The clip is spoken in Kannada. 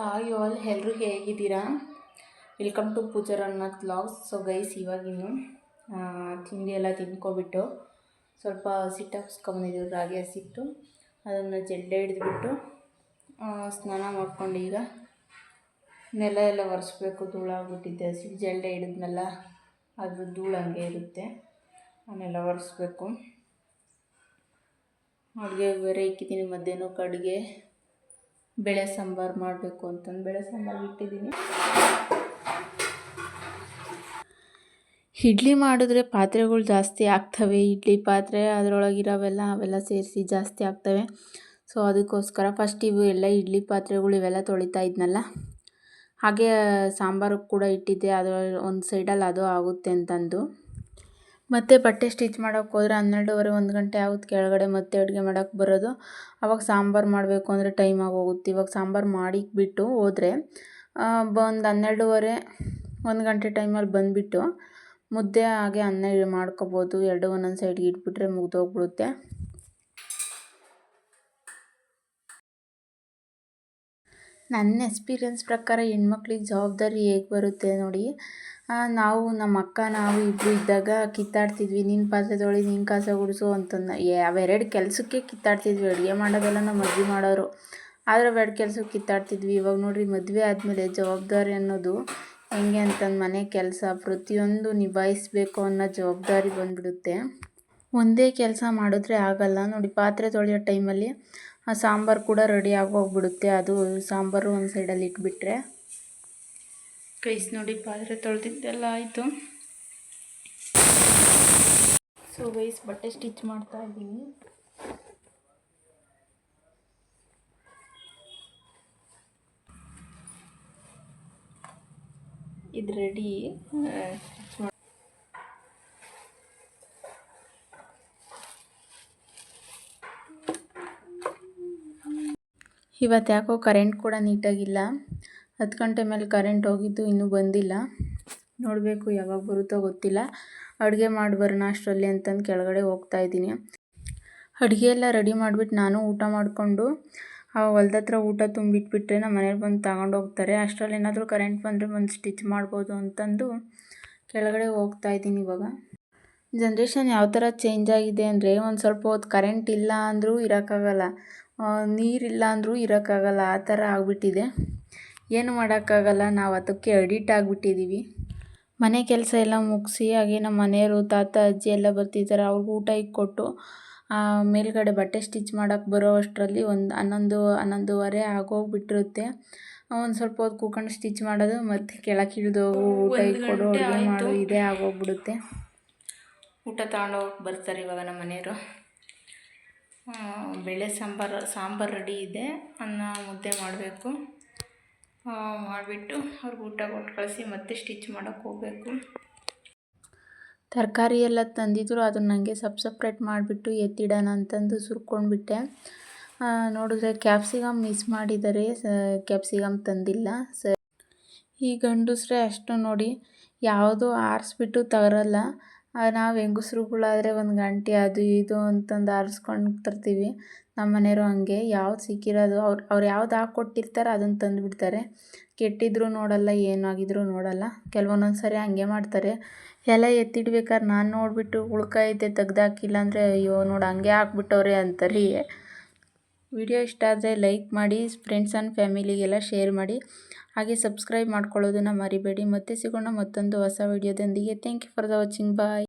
ಹಾಯ್ ಆಲ್ ಎಲ್ಲರೂ ಹೇಗಿದ್ದೀರಾ? Welcome to Pooja Ranganath vlogs so guys ಇವಾಗಿನ್ನು ತಿಂಡಿ ಎಲ್ಲ ತಿನ್ಕೊಬಿಟ್ಟು ಸ್ವಲ್ಪ ಹಸಿಟ್ಟು ರಾಗಿ ಹಸಿಟ್ಟು. ಅದನ್ನು ಜಡ್ಡೆ ಹಿಡಿದ್ಬಿಟ್ಟು ಸ್ನಾನ ಮಾಡ್ಕೊಂಡು ಈಗ ನೆಲ ಎಲ್ಲ ಒರೆಸ್ಬೇಕು ಧೂಳಾಗ್ಬಿಟ್ಟಿದ್ದೆ ಹಸಿ ಜಡ್ಡೆ ಹಿಡಿದ್ನೆಲ್ಲ ಅದು ಧೂಳು ಹಂಗೆ ಇರುತ್ತೆ. ಅದನ್ನೆಲ್ಲ ಒರೆಸ್ಬೇಕು. ಅಡುಗೆ ಬೇರೆ ಇಕ್ಕಿದ್ದೀನಿ ಮಧ್ಯಾಹ್ನಕ್ಕೆ ಅಡುಗೆ. ಬೇಳೆ ಸಾಂಬಾರು ಮಾಡಬೇಕು ಅಂತಂದು ಬೇಳೆ ಸಾಂಬಾರು ಇಟ್ಟಿದ್ದೀನಿ. ಇಡ್ಲಿ ಮಾಡಿದ್ರೆ ಪಾತ್ರೆಗಳು ಜಾಸ್ತಿ ಆಗ್ತವೆ. ಇಡ್ಲಿ ಪಾತ್ರೆ ಅದರೊಳಗಿರೋವೆಲ್ಲ ಅವೆಲ್ಲ ಸೇರಿಸಿ ಜಾಸ್ತಿ ಆಗ್ತವೆ. ಸೊ ಅದಕ್ಕೋಸ್ಕರ ಫಸ್ಟ್ ಇವು ಎಲ್ಲ ಇಡ್ಲಿ ಪಾತ್ರೆಗಳು ಇವೆಲ್ಲ ತೊಳಿತಾ ಇದ್ನಲ್ಲ. ಹಾಗೆ ಸಾಂಬಾರು ಕೂಡ ಇಟ್ಟಿದ್ದೆ. ಅದರ ಒಂದು ಸೈಡಲ್ಲಿ ಅದು ಆಗುತ್ತೆ ಅಂತಂದು. ಮತ್ತೆ ಬಟ್ಟೆ ಸ್ಟಿಚ್ ಮಾಡೋಕ್ಕೆ ಹೋದ್ರೆ ಹನ್ನೆರಡುವರೆ, ಒಂದು ಗಂಟೆ ಆಗುತ್ತೆ ಕೆಳಗಡೆ ಮತ್ತೆ ಅಡುಗೆ ಮಾಡೋಕ್ಕೆ ಬರೋದು. ಅವಾಗ ಸಾಂಬಾರು ಮಾಡಬೇಕು ಅಂದರೆ ಟೈಮ್ ಆಗೋಗುತ್ತೆ. ಇವಾಗ ಸಾಂಬಾರು ಮಾಡಿ ಬಿಟ್ಟು ಹೋದರೆ ಒಂದು ಹನ್ನೆರಡುವರೆ, ಒಂದು ಗಂಟೆ ಟೈಮಲ್ಲಿ ಬಂದುಬಿಟ್ಟು ಮುದ್ದೆ ಹಾಗೆ ಅನ್ನ ಮಾಡ್ಕೊಬೋದು. ಎರಡು ಒಂದೊಂದು ಸೈಡ್ಗೆ ಇಟ್ಬಿಟ್ರೆ ಮುಗ್ದೋಗ್ಬಿಡುತ್ತೆ. ನನ್ನ ಎಕ್ಸ್ಪೀರಿಯನ್ಸ್ ಪ್ರಕಾರ ಹೆಣ್ಮಕ್ಳಿಗೆ ಜವಾಬ್ದಾರಿ ಹೇಗೆ ಬರುತ್ತೆ ನೋಡಿ ನಾವು ನಮ್ಮ ಅಕ್ಕ, ನಾವು ಇಬ್ಬರು ಇದ್ದಾಗ ಕಿತ್ತಾಡ್ತಿದ್ವಿ ನಿನ್ನ ಪಾತ್ರೆ ತೊಳಿ ನಿನ್ನ ಕಸ ಗುಡಿಸು ಅಂತಂದು. ಅವೆರಡು ಕೆಲಸಕ್ಕೆ ಕಿತ್ತಾಡ್ತಿದ್ವಿ, ಅಡುಗೆ ಮಾಡೋದೆಲ್ಲ ನಮ್ಮ ಅಜ್ಜಿ ಮಾಡೋರು. ಆದರೆ ಅವೆರಡು ಕೆಲಸಕ್ಕೆ ಕಿತ್ತಾಡ್ತಿದ್ವಿ. ಇವಾಗ ನೋಡಿರಿ, ಮದುವೆ ಆದಮೇಲೆ ಜವಾಬ್ದಾರಿ ಅನ್ನೋದು ಹೆಂಗೆ ಅಂತಂದು ಮನೆ ಕೆಲಸ ಪ್ರತಿಯೊಂದು ನಿಭಾಯಿಸಬೇಕು ಅನ್ನೋ ಜವಾಬ್ದಾರಿ ಬಂದುಬಿಡುತ್ತೆ. ಒಂದೇ ಕೆಲಸ ಮಾಡಿದ್ರೆ ಆಗಲ್ಲ. ನೋಡಿ, ಪಾತ್ರೆ ತೊಳೆಯೋ ಟೈಮಲ್ಲಿ ಸಾಂಬಾರು ಕೂಡ ರೆಡಿ ಆಗೋಗ್ಬಿಡುತ್ತೆ. ಅದು ಸಾಂಬಾರು ಒಂದು ಸೈಡಲ್ಲಿ ಇಟ್ಬಿಟ್ರೆ. ಕೈಸ್ ನೋಡಿ ಪಾತ್ರೆ ತೊಳೆದಿದ್ದೆಲ್ಲ ಆಯಿತು. ಸೊ ಗೈಸ್ ಬಟ್ಟೆ ಸ್ಟಿಚ್ ಮಾಡ್ತಾ ಇದ್ದೀನಿ. ಇದು ರೆಡಿ ಸ್ಟಿಚ್ ಇವತ್ತು ಯಾಕೋ ಕರೆಂಟ್ ಕೂಡ ನೀಟಾಗಿಲ್ಲ. ಹತ್ತು ಗಂಟೆ ಮೇಲೆ ಕರೆಂಟ್ ಹೋಗಿದ್ದು ಇನ್ನೂ ಬಂದಿಲ್ಲ. ನೋಡಬೇಕು ಯಾವಾಗ ಬರುತ್ತೋ ಗೊತ್ತಿಲ್ಲ. ಅಡುಗೆ ಮಾಡಿ ಬರೋಣ ಅಷ್ಟರಲ್ಲಿ ಅಂತಂದು ಕೆಳಗಡೆ ಹೋಗ್ತಾ ಇದ್ದೀನಿ. ಅಡುಗೆ ಎಲ್ಲ ರೆಡಿ ಮಾಡಿಬಿಟ್ಟು ನಾನು ಊಟ ಮಾಡಿಕೊಂಡು, ಆ ಹೊಲ್ದ ಹತ್ರ ಊಟ ತುಂಬಿಟ್ಬಿಟ್ರೆ ನಮ್ಮ ಮನೇಲಿ ಬಂದು ತಗೊಂಡು ಹೋಗ್ತಾರೆ. ಅಷ್ಟರಲ್ಲಿ ಏನಾದರೂ ಕರೆಂಟ್ ಬಂದರೆ ಬಂದು ಸ್ಟಿಚ್ ಮಾಡ್ಬೋದು ಅಂತಂದು ಕೆಳಗಡೆ ಹೋಗ್ತಾ ಇದ್ದೀನಿ ಇವಾಗ. ಜನ್ರೇಷನ್ ಯಾವ ಥರ ಚೇಂಜ್ ಆಗಿದೆ ಅಂದರೆ ಒಂದು ಸ್ವಲ್ಪ ಹೊತ್ತು ಕರೆಂಟ್ ಇಲ್ಲ ಅಂದರೂ ಇರೋಕ್ಕಾಗಲ್ಲ. ನೀರಿಲ್ಲ ಅಂದರೂ ಇರೋಕ್ಕಾಗಲ್ಲ. ಆ ಥರ ಆಗಿಬಿಟ್ಟಿದೆ. ಏನು ಮಾಡೋಕ್ಕಾಗಲ್ಲ. ನಾವು ಅದಕ್ಕೆ ಅಡಿಟ್ ಆಗಿಬಿಟ್ಟಿದ್ದೀವಿ ಮನೆ ಕೆಲಸ ಎಲ್ಲ ಮುಗಿಸಿ ಹಾಗೆ ನಮ್ಮ ಮನೆಯವರು ತಾತ ಅಜ್ಜಿ ಎಲ್ಲ ಬರ್ತಿದ್ದಾರೆ ಅವ್ರಿಗೆ ಊಟ ಕೊಟ್ಟು ಮೇಲ್ಗಡೆ ಬಟ್ಟೆ ಸ್ಟಿಚ್ ಮಾಡೋಕ್ಕೆ ಬರೋ ಅಷ್ಟರಲ್ಲಿ ಒಂದು ಹನ್ನೊಂದು ಹನ್ನೊಂದುವರೆ ಆಗೋಗ್ಬಿಟ್ಟಿರುತ್ತೆ. ಒಂದು ಸ್ವಲ್ಪ ಹೊತ್ತು ಕೂಕೊಂಡು ಸ್ಟಿಚ್ ಮಾಡೋದು ಮತ್ತು ಕೆಳಕ್ಕೆ ಇಳಿದು ಊಟ ಇಕ್ಕೊಡು ಅಡುಗೆ ಮಾಡು ಇದೇ ಆಗೋಗ್ಬಿಡುತ್ತೆ. ಊಟ ತಗೊಂಡೋಗಕ್ಕೆ ಬರ್ತಾರೆ ಇವಾಗ ನಮ್ಮ ಮನೆಯವರು. ಬೇಳೆ ಸಾಂಬಾರು ಸಾಂಬಾರು ರೆಡಿ ಇದೆ. ಅನ್ನ, ಮುದ್ದೆ ಮಾಡಬೇಕು. ಮಾಡಿಬಿಟ್ಟು ಅವ್ರಿಗೆ ಊಟ ಕೊಟ್ಟು ಕಳಿಸಿ ಮತ್ತೆ ಸ್ಟಿಚ್ ಮಾಡೋಕ್ಕೆ ಹೋಗಬೇಕು. ತರಕಾರಿ ಎಲ್ಲ ತಂದಿದ್ರು, ಅದನ್ನ ನನಗೆ ಸಪ್ ಸಪ್ರೇಟ್ ಮಾಡಿಬಿಟ್ಟು ಎತ್ತಿಡೋಣ ಅಂತಂದು ಸುರ್ಕೊಂಡ್ಬಿಟ್ಟೆ. ನೋಡಿದ್ರೆ ಕ್ಯಾಪ್ಸಿಕಮ್ ಮಿಸ್ ಮಾಡಿದ್ದಾರೆ. ಸ ಕ್ಯಾಪ್ಸಿಕಮ್ ತಂದಿಲ್ಲ. ಸ, ಈ ಗಂಡಸ್ರೆ ಅಷ್ಟು ನೋಡಿ ಯಾವುದು ಆರಿಸ್ಬಿಟ್ಟು ತರಲ್ಲ. ನಾವು ಹೆಂಗಸ್ರುಗಳಾದರೆ ಒಂದು ಗಂಟೆ ಅದು ಇದು ಅಂತಂದು ಆರಿಸ್ಕೊಂಡು ತರ್ತೀವಿ. ನಮ್ಮ ಮನೆಯವರು ಹಂಗೆ, ಯಾವ್ದು ಸಿಕ್ಕಿರೋದು ಅವ್ರು ಅವ್ರು ಯಾವ್ದು ಹಾಕ್ಕೊಟ್ಟಿರ್ತಾರೆ ಅದನ್ನು ತಂದುಬಿಡ್ತಾರೆ ಕೆಟ್ಟಿದ್ರು ನೋಡಲ್ಲ ಏನಾಗಿದ್ರೂ ನೋಡಲ್ಲ. ಕೆಲವೊಂದೊಂದು ಸರಿ ಹಂಗೆ ಮಾಡ್ತಾರೆ. ಎಲ್ಲ ಎತ್ತಿಡ್ಬೇಕಾದ್ರೆ ನಾನು ನೋಡಿಬಿಟ್ಟು ಉಳ್ಕೈತೆ ತೆಗ್ದಾಕಿಲ್ಲ ಅಂದರೆ ಅಯ್ಯೋ ನೋಡು ಹಂಗೆ ಹಾಕ್ಬಿಟ್ಟವ್ರೆ ಅಂತಾರೆ. ವಿಡಿಯೋ ಇಷ್ಟ ಆದರೆ ಲೈಕ್ ಮಾಡಿ ಫ್ರೆಂಡ್ಸ್ ಆ್ಯಂಡ್ ಫ್ಯಾಮಿಲಿಗೆಲ್ಲ ಶೇರ್ ಮಾಡಿ. ಹಾಗೆ ಸಬ್ಸ್ಕ್ರೈಬ್ ಮಾಡ್ಕೊಳ್ಳೋದನ್ನು ಮರಿಬೇಡಿ. ಮತ್ತೆ ಸಿಗೋಣ ಮತ್ತೊಂದು ಹೊಸ ವಿಡಿಯೋದೊಂದಿಗೆ. Thank you for the watching bye